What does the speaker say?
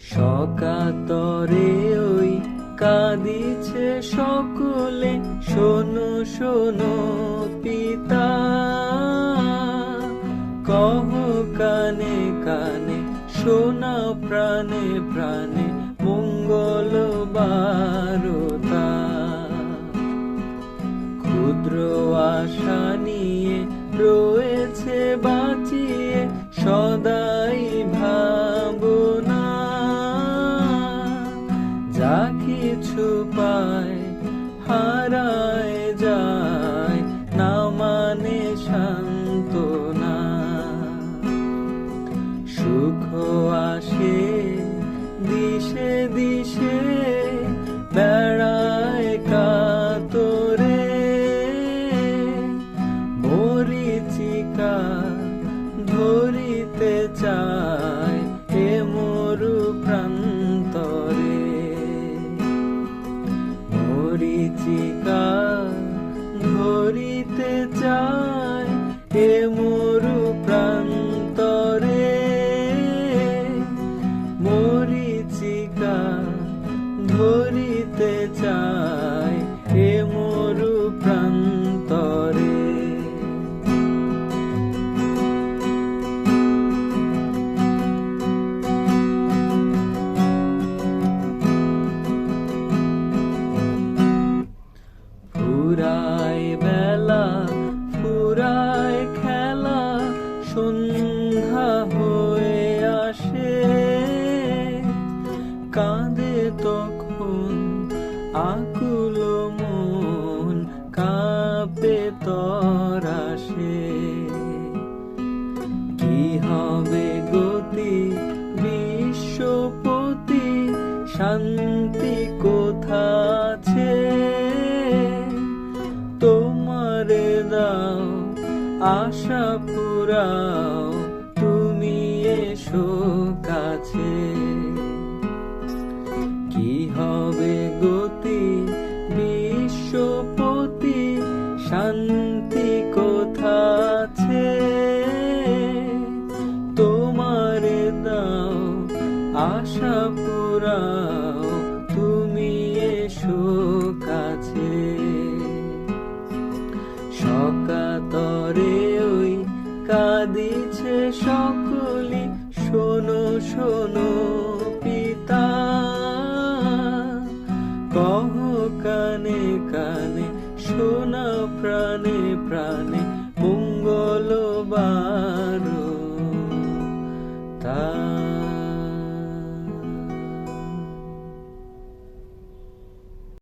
সকাতরে ওই কাঁদিছে সকলে শোনো শোনো পিতা। কহ কানে কানে শোনা প্রাণে প্রাণে মঙ্গল পায় হারায় যায়, না মানে শান্তনা সুখ আসে দিশে দিশে, বেড়ায় কাতরে। মরিচিকা ধরিতে চায় মরিচিকা ধরিতে চায়। আকুল মন কাঁপে তরাসে। কি হবে গতি, বিশ্বপতি, শান্তি কোথা আছে? তোমারে দাও, আশা পুরাও, তুমি এসো কাছে। আশা পুরাও তুমি এসো কাছে। সকাতরে ওই কাঁদিছে সকলি, শোনো শোনো পিতা। কহ কানে কানে, শোনা প্রাণে প্রাণে মঙ্গল বারো তা